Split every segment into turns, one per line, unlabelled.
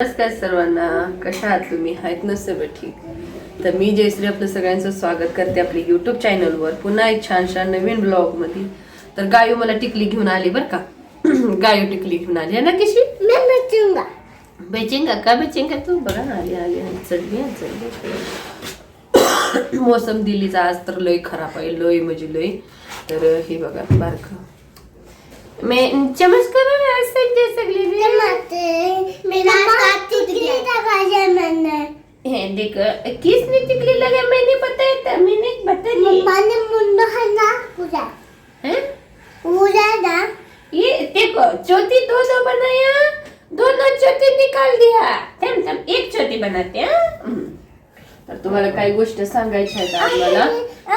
नमस्कार सर्वांना. कशा आहात तुम्ही? आहेत ना सगळं ठीक. तर मी जयश्री आपलं सगळ्यांचं स्वागत करते आपल्या युट्यूब चॅनलवर पुन्हा एक छान छान नवीन ब्लॉगमध्ये. तर गायू मला टिकली घेऊन आली बरं का. गायू टिकली घेऊन आली. आहे ना कशी? बेचिंगा? का बेचिंगा तू? बघा ना आली आली. चढली चढली मोसम दिल्लीचा आज तर लय खराब आहे. लय म्हणजे लय. तर हे बघा बारक. मैं चमच करो ना संजय सगळी
मेरा हाथ टूट गया।
है देख किसने टिकली लगा मैंने बताया था मैंने बता दी
मम्मा ने मुंडो है ना पूजा।
हैं?
पूजा ना?
ये देखो चौथी दो दो बनाया दोनों चौथी निकाल दिया। थम थम एक चौथी बनाते हैं हम्म. तर तुम्हाला काही गोष्ट सांगायच्या आहेत आज मला.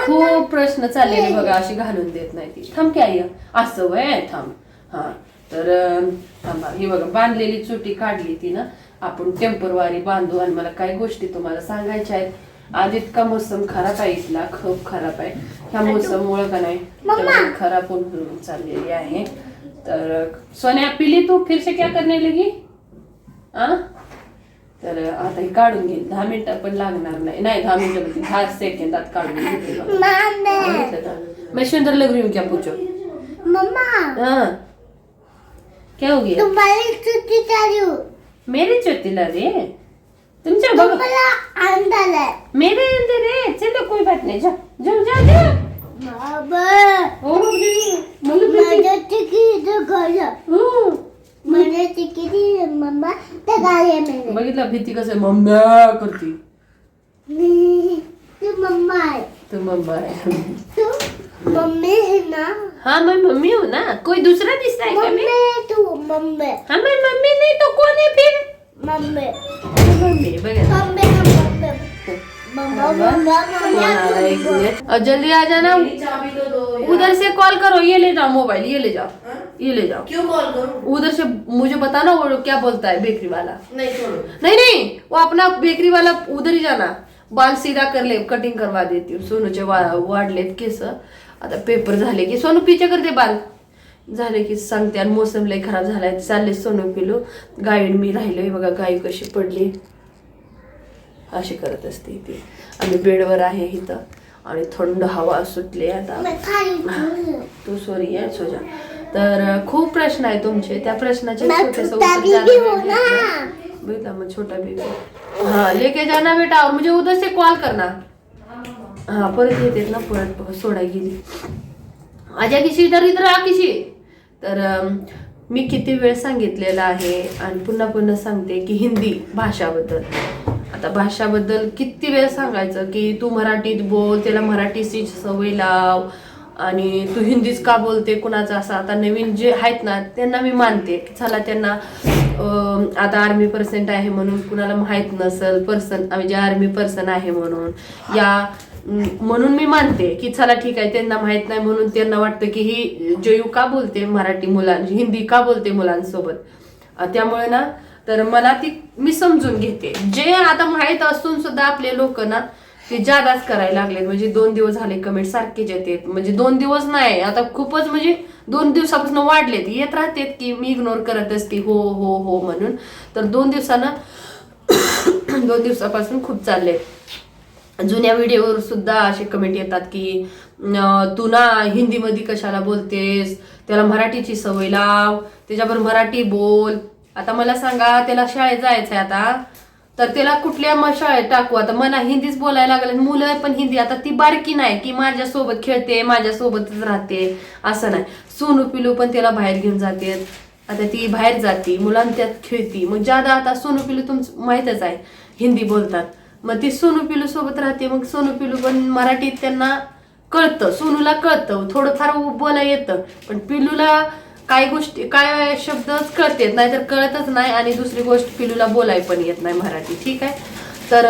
खूप प्रश्न चाललेले बघा अशी घालून देत नाही ती. थांब काय असं वय थांब. हा तर थांबा. ही बघा बांधलेली चुटी काढली ती ना. आपण टेम्परवारी बांधू आणि मला काही गोष्टी तुम्हाला सांगायच्या आहेत. आज इतका मोसम खराब आहे इथला खूप खराब आहे. ह्या मोसममुळे का नाही खराब होऊन चाललेली आहे. तर सोन्या पिली तू? फिर से क्या करने लगी? आ? तर आता हे काढून घेईल दहा मिनिटं पण लागणार नाही. नाही दहा मिनिटं म्हणजे दहा सेकंदात काढून घेते बघा.
मामे.
बघितलं मैं सुंदर लग रही हूँ क्या पूछो
मम्मा
हाँ. क्या हो गया?
तुम्हारी छुट्टी चालू.
मेरे चोतीला रे तुमच्या बघ
तुम्हाला आहे.
मेरे अंदर है? चलो कोई बात नहीं जाओ जाओ जाओ जाओ
बाबा
ओ बापरे, मला भीती-
माझ्या तिकीट
हो.
मम्मा त्या गाडी आहे
बघितलं भीती कसं मम्म्या करती
तू मम्मा आहे
तू मम्मा आहे
तू मम्मी है ना
हाँ मैं मम्मी हूँ ना कोई दूसरा दिसता है क्या मैं
मम्मी तू मम्मी
हाँ मैं मम्मी नहीं तो कौन है फिर
मम्मी
मम्मी बघा
मम्मी मम्मी मम्मा मम्मा
है एक
मम्मा
मिनट और जल्दी आ जाना उधर से कॉल करो ये ले जाओ मोबाइल ये ले जाओ ये ले जाओ।
क्यों कॉल करूं
उधर से मुझे बताना वो क्या बोलता है बेकरी वाला।
नहीं छोड़ो।
नहीं नहीं वो अपना बेकरी वाला उधर ही जाना। बाल सीधा कर ले कटिंग करवा देती हूँ। सोनूचे वा वाढलेत केस। आता पेपर झाले की सोनू पिचे करते बाल। झाले की सांगते आणि मोसम लय खराब झालाय चालले सोनू पिलो. गायड मी राहिलोय बघा गाय कशी पडली. अशी करत असते ती. आणि बेडवर आहे इथं. आणि थंड हवा सुटली आता. तू सॉरी आहे सोजा. तर खूप प्रश्न आहे तुमचे. त्या प्रश्नाचे. बेटा मैं छोटा बेबी हाँ लेके जाना बेटा और मुझे उधर से कॉल करना हा परत येते ना परत सोडा गेली. आजा किशी इधर इधर आ किशी. तर मी किती वेळ सांगितलेलं आहे आणि पुन्हा पुन्हा सांगते की हिंदी भाषाबद्दल. आता भाषाबद्दल किती वेळ सांगायचं की तू मराठीत बोल त्याला मराठीची सवय लाव. आणि तू हिंदीच का बोलते? कुणाचं असं? आता नवीन जे आहेत ना त्यांना मी मानते. की चला त्यांना आता आर्मी पर्सेंट आहे म्हणून कुणाला माहीत नसल पर्सन म्हणजे आर्मी पर्सन आहे म्हणून. या म्हणून मी मानते की चला ठीक आहे त्यांना माहीत नाही म्हणून त्यांना वाटतं की ही जयू का बोलते मराठी मुलां हिंदी का बोलते मुलांसोबत? त्यामुळे ना तर मला ती मी समजून घेते. जे आता माहीत असून सुद्धा आपले लोक ना ते जादाच करायला लागलेत. म्हणजे दोन दिवस झाले कमेंट सारखेच येतात. म्हणजे दोन दिवस नाही आता खूपच म्हणजे दोन दिवसापासून वाढलेत. येत राहतेत की मी इग्नोर करत असते हो हो हो म्हणून. तर दोन दिवसानं दोन दिवसापासून खूप चालले जुन्या व्हिडिओवर सुद्धा असे कमेंट येतात की तू ना हिंदीमध्ये कशाला बोलतेस? त्याला मराठीची सवय लाव. त्याच्याबरोबर मराठी बोल. आता मला सांगा त्याला शाळेत जायचंय आता? तर त्याला कुठल्या मग शाळेत टाकू? आता मला हिंदीच बोलायला लागले. मुलं पण हिंदी. आता ती बारकी नाही. की माझ्यासोबत खेळते माझ्यासोबतच राहते. असं नाही. सोनू पिलू पण त्याला बाहेर घेऊन जाते. आता ती बाहेर जाते. मुलांच्यात खेळती. मग ज्यादा आता सोनू पिलू तुमचं माहीतच आहे. हिंदी बोलतात. मग ती सोनू पिलू सोबत राहते. मग सोनू पिलू पण मराठीत त्यांना कळतं. सोनूला कळतं. थोडंफार बोला येतं. पण पिलूला काही गोष्टी काय शब्दच कळतेत नाही तर कळतच नाही आणि दुसरी गोष्ट पिलूला बोलाय पण येत नाही मराठी ठीक आहे? तर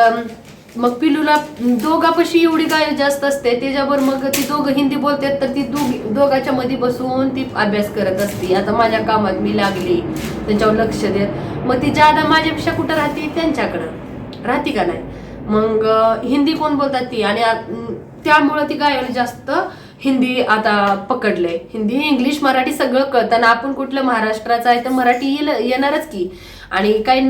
मग पिलूला दोघापाशी एवढी काय जास्त असते त्याच्यावर मग ती दोघं हिंदी बोलतात तर ती दोघी दोघाच्या मध्ये बसून ती अभ्यास करत असते. आता माझ्या कामात मी लागली त्यांच्यावर लक्ष देत. मग ती जादा माझ्यापेक्षा कुठं राहते? त्यांच्याकडं. राहते का नाही? मग हिंदी कोण बोलतात ती? आणि त्यामुळं ती गायला जास्त हिंदी आता पकडलंय. हिंदी इंग्लिश मराठी सगळं कळतं. आपण कुठलं महाराष्ट्राचं आहे तर मराठी येईल येणारच की. आणि काही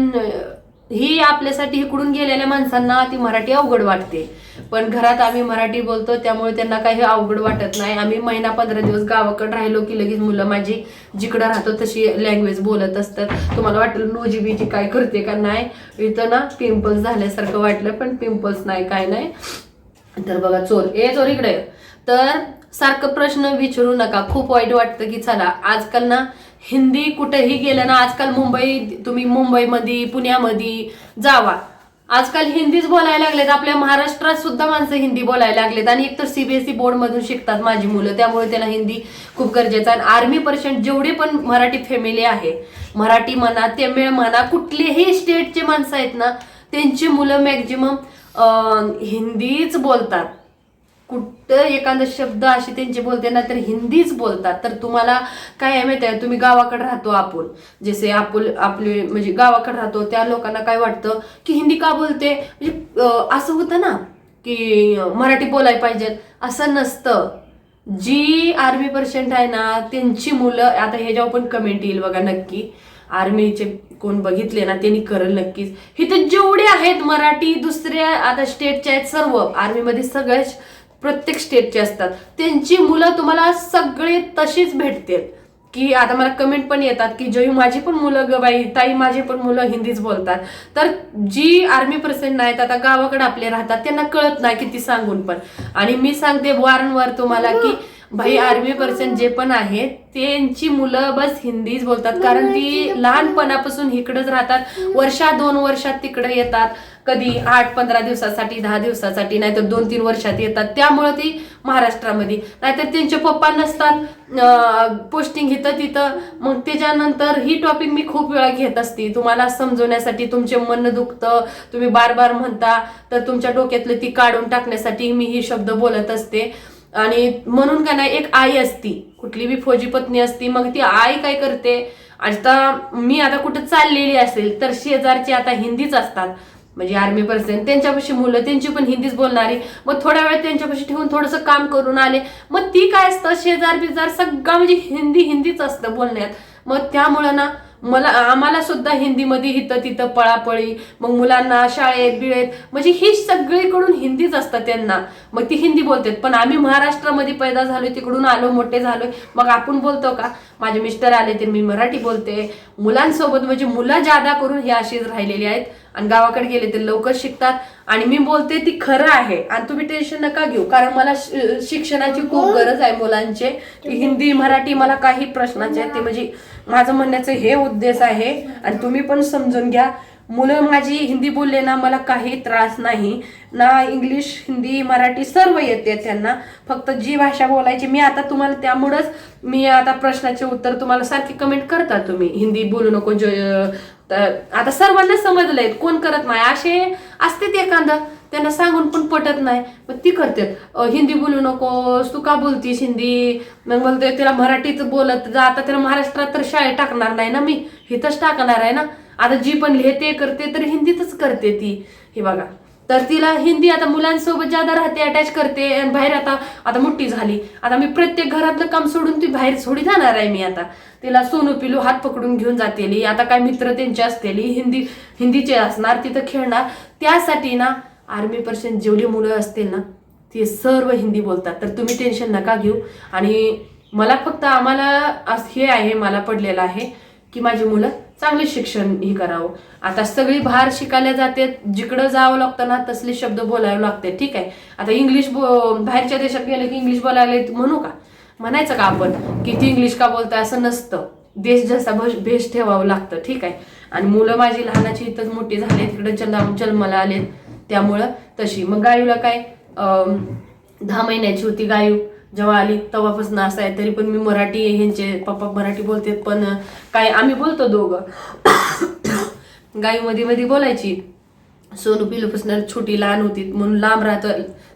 ही आपल्यासाठी इकडून गेलेल्या माणसांना ती मराठी अवघड वाटते. पण घरात आम्ही मराठी बोलतो त्यामुळे त्यांना काही अवघड वाटत नाही. आम्ही महिना पंधरा दिवस गावाकडे राहिलो की लगेच मुलं माझी जिकडं राहतो तशी लँग्वेज बोलत असतात. तुम्हाला वाटलं नोजी बीजी काय करते का? नाही. इथं ना पिंपल्स झाल्यासारखं वाटलं पण पिंपल्स नाही काय नाही. तर बघा चोर. ए चोर इकडे. तर सारखं प्रश्न विचारू नका. खूप वाईट वाटतं की चला आजकाल ना हिंदी कुठेही गेलं ना आजकाल मुंबई तुम्ही मुंबईमध्ये पुण्यामध्ये जावा. आजकाल हिंदीच बोलायला लागलेत. आपल्या महाराष्ट्रात सुद्धा माणसं हिंदी बोलायला लागलेत. आणि एकतर सीबीएसई बोर्ड मधून शिकतात माझी मुलं. त्यामुळे त्यांना हिंदी खूप गरजेचं आहे. आणि आर्मी पर्सेंट जेवढे पण मराठी फॅमिली आहे मराठी म्हणा तमिळ म्हणा कुठलेही स्टेटचे माणसं आहेत ना त्यांची मुलं मॅक्झिमम हिंदीच बोलतात. कुठं एखादा शब्द असे त्यांचे बोलते ना तर हिंदीच बोलतात. तर तुम्हाला काय आहे माहिती आहे? तुम्ही गावाकडे राहतो आपण जसे आपण आपले म्हणजे गावाकडे राहतो त्या लोकांना काय वाटतं की हिंदी का बोलते? म्हणजे असं होतं ना की मराठी बोलायला पाहिजेत. असं नसतं. जी आर्मी पर्सेंट आहे ना त्यांची मुलं आता ह्याच्यावर पण कमेंट येईल बघा नक्की आर्मीचे कोण बघितले ना त्यांनी करल नक्कीच. इथं जेवढे आहेत मराठी दुसऱ्या आता स्टेटचे आहेत सर्व. आर्मीमध्ये सगळे प्रत्येक स्टेटचे असतात. त्यांची मुलं तुम्हाला सगळे तशीच भेटतील. की आता मला कमेंट पण येतात की जयू माझी पण मुलं ग बाई ताई माझी पण मुलं हिंदीच बोलतात. तर जी आर्मी प्रसेंट नाहीत आता गावाकडे आपले राहतात त्यांना कळत नाही किती सांगून पण. आणि मी सांगते वारंवार तुम्हाला की भाई आर्मी पर्सेंट जे पण आहेत त्यांची मुलं बस हिंदीच बोलतात. कारण ती लहानपणापासून इकडंच राहतात. वर्षा दोन वर्षात तिकडे येतात. कधी आठ पंधरा दिवसासाठी दहा दिवसासाठी नाहीतर दोन तीन वर्षात येतात. त्यामुळे ती महाराष्ट्रामध्ये. नाहीतर त्यांचे पप्पा नसतात. पोस्टिंग इथं तिथं. मग त्याच्यानंतर ही टॉपिक मी खूप वेळा घेत असते. तुम्हाला समजवण्यासाठी तुमचे मन दुखतं. तुम्ही बार बार म्हणता. तर तुमच्या डोक्यातलं ती काढून टाकण्यासाठी मी ही शब्द बोलत असते. आणि म्हणून का नाही एक आई असती कुठली बी फौजी पत्नी असती मग ती आई काय करते? आता मी आता कुठं चाललेली असेल तर शेजारची आता हिंदीच असतात. म्हणजे आर्मी पर्सन त्यांच्यापाशी मुलं त्यांची पण हिंदीच बोलणारी. मग थोड्या वेळ त्यांच्यापाशी ठेवून थोडंसं काम करून आले. मग ती काय असतं शेजार बिजार सगळं म्हणजे हिंदी हिंदीच असतं बोलण्यात. मग त्यामुळं ना मला आम्हाला सुद्धा हिंदीमध्ये इथं तिथं पळापळी मग मुलांना शाळेत बिळेत म्हणजे ही सगळीकडून हिंदीच असतं त्यांना. मग ती हिंदी बोलतात. पण आम्ही महाराष्ट्रामध्ये पैदा झालोय तिकडून आलो मोठे झालोय. मग आपण बोलतो का? माझे मिस्टर आले तर मी मराठी बोलते. मुलांसोबत म्हणजे मुलं जादा करून हे अशीच राहिलेली आहेत. आणि गावाकडे गेले ते लवकर शिकतात. आणि मी बोलते ती खरं आहे. आणि तुम्ही टेन्शन नका घेऊ. कारण मला शिक्षणाची खूप गरज आहे मुलांचे. की हिंदी मराठी मला काही प्रश्नाचे आहेत. ते म्हणजे माझं म्हणण्याचं हे उद्देश आहे. आणि तुम्ही पण समजून घ्या. मुलं माझी हिंदी बोलले ना मला काही त्रास नाही. ना इंग्लिश हिंदी मराठी सर्व येते त्यांना. फक्त जी भाषा बोलायची मी आता तुम्हाला त्यामुळंच मी आता प्रश्नाचे उत्तर तुम्हाला सारखी कमेंट करता तुम्ही. हिंदी बोलू नको जो आता सर्वांना समजलंय कोण करत नाही. असे असते एखादा त्यांना सांगून पण पटत नाही. मग ती करतात. हिंदी बोलू नकोस तू का बोलतीस हिंदी? मग बोलते तिला मराठीच बोलत जा. आता तिला महाराष्ट्रात तर शाळेत टाकणार नाही ना मी. हिथंच टाकणार आहे ना. आता जी पण लिहिते करते तर हिंदीतच करते ती. हे बघा. तर तिला हिंदी आता मुलांसोबत ज्यादा राहते अटॅच करते आणि बाहेर आता आता मोठी झाली. आता मी प्रत्येक घरातलं काम सोडून ती बाहेर थोडी जाणार आहे मी आता. तिला सोनू पिलू हात पकडून घेऊन जातेली. आता काय मित्र त्यांचे असतेली हिंदी हिंदीचे असणार तिथं खेळणार. त्यासाठी ना आर्मी पर्सेंट जेवढी मुलं असतील ना ते सर्व हिंदी बोलतात. तर तुम्ही टेन्शन नका घेऊ. आणि मला फक्त आम्हाला हे आहे मला पडलेलं आहे की माझी मुलं चांगले शिक्षण हे करावं. आता सगळी बाहेर शिकायला जाते जिकडं जावं लागतं ना तसले शब्द बोलावे लागते ठीक आहे? आता इंग्लिश बो बाहेरच्या देशात गेले की इंग्लिश बोलायला येत म्हणू का? म्हणायचं का आपण? किती इंग्लिश का बोलताय असं नसतं. देश जसा भश भेष ठेवावं लागतं ठीक आहे? आणि मुलं माझी लहानाची इथंच मोठी झाली तिकडे जन्म जन्माला आलेत. त्यामुळं तशी. मग गायूला काय? दहा महिन्याची होती गायू. जेव्हा आली तेव्हापासून असं आहे तरी पण मी मराठी ह्यांचे पप्पा मराठी बोलते पण काय आम्ही बोलतो दोघं. गाई मध्ये मध्ये बोलायची. सोनू पिलूपासून छोटी लहान होती म्हणून लांब राहत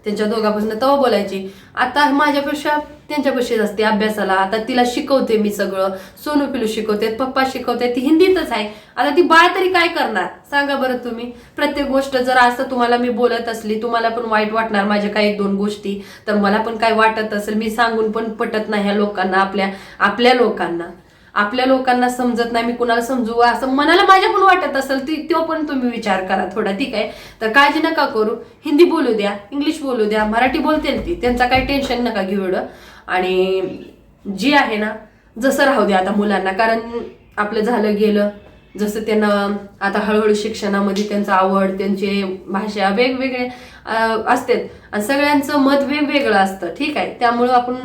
त्यांच्या दोघापासून तेव्हा बोलायची. आता माझ्यापेक्षा त्यांच्यापाशीच असते अभ्यासाला. आता तिला शिकवते मी सगळं. सोनू पिलू शिकवते पप्पा शिकवते. ती हिंदीतच आहे. आता ती बाळ तरी काय करणार? सांगा बरं तुम्ही. प्रत्येक गोष्ट जर असं तुम्हाला मी बोलत असली तुम्हाला पण वाईट वाटणार माझ्या काही एक दोन गोष्टी. तर मला पण काय वाटत असेल. मी सांगून पण पटत नाही ह्या लोकांना आपल्या आपल्या लोकांना. आपल्या लोकांना समजत नाही मी कुणाला समजू असं मनाला माझ्या पण वाटत असेल ती तो पण तुम्ही विचार करा थोडा ठीक आहे? तर काळजी नका करू. हिंदी बोलू द्या इंग्लिश बोलू द्या मराठी बोलते ती. त्यांचा काही टेन्शन नका घेऊ एवढं. आणि जी आहे ना जसं राहू द्या आता मुलांना. कारण आपलं झालं गेलं. जसं त्यांना आता हळूहळू शिक्षणामध्ये त्यांचं आवड त्यांचे भाषा वेगवेगळे असतात. आणि सगळ्यांचं मत वेगवेगळं असतं ठीक आहे? त्यामुळं आपण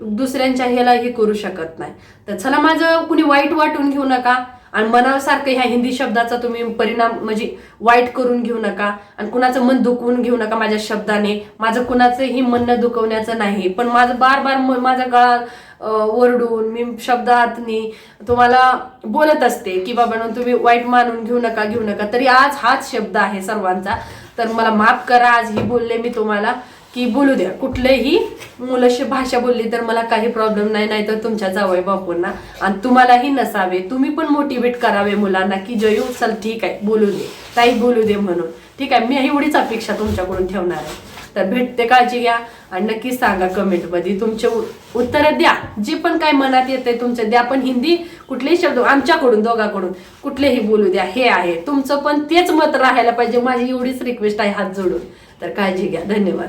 दुसऱ्यांच्या ह्याला हे करू शकत नाही. तर चला माझं कुणी वाईट वाटून घेऊ नका आणि मनासारखं ह्या हिंदी शब्दाचा तुम्ही परिणाम म्हणजे वाईट करून घेऊ नका आणि कुणाचं मन दुखवून घेऊ नका माझ्या शब्दाने. माझं कुणाचंही मन दुखवण्याचं नाही. पण माझं बार बार म- माझा गळा ओरडून मी शब्दातनी तुम्हाला बोलत असते की बाबा तुम्ही वाईट मानून घेऊ नका घेऊ नका. तरी आज हाच शब्द आहे सर्वांचा. तर मला माफ करा आज ही बोलले मी तुम्हाला. की बोलू द्या कुठलेही मुलाशी भाषा बोलली तर मला काही प्रॉब्लेम नाही नाही तर तुमच्या जावई बापूंना. आणि तुम्हालाही नसावे तुम्ही पण मोटिवेट करावे मुलांना की जयू चल ठीक आहे बोलू दे. ताई बोलू दे म्हणून. ठीक आहे मी एवढीच अपेक्षा तुमच्याकडून ठेवणार आहे. तर भेटते काळजी घ्या आणि नक्की सांगा कमेंटमध्ये तुमचे उत्तरं द्या. जे पण काय मनात येते तुमचं द्या पण हिंदी कुठलेही शब्द आमच्याकडून दोघाकडून. कुठलेही बोलू द्या हे आहे. तुमचं पण तेच मत राहायला पाहिजे. माझी एवढीच रिक्वेस्ट आहे हात जोडून. तर काळजी घ्या. धन्यवाद.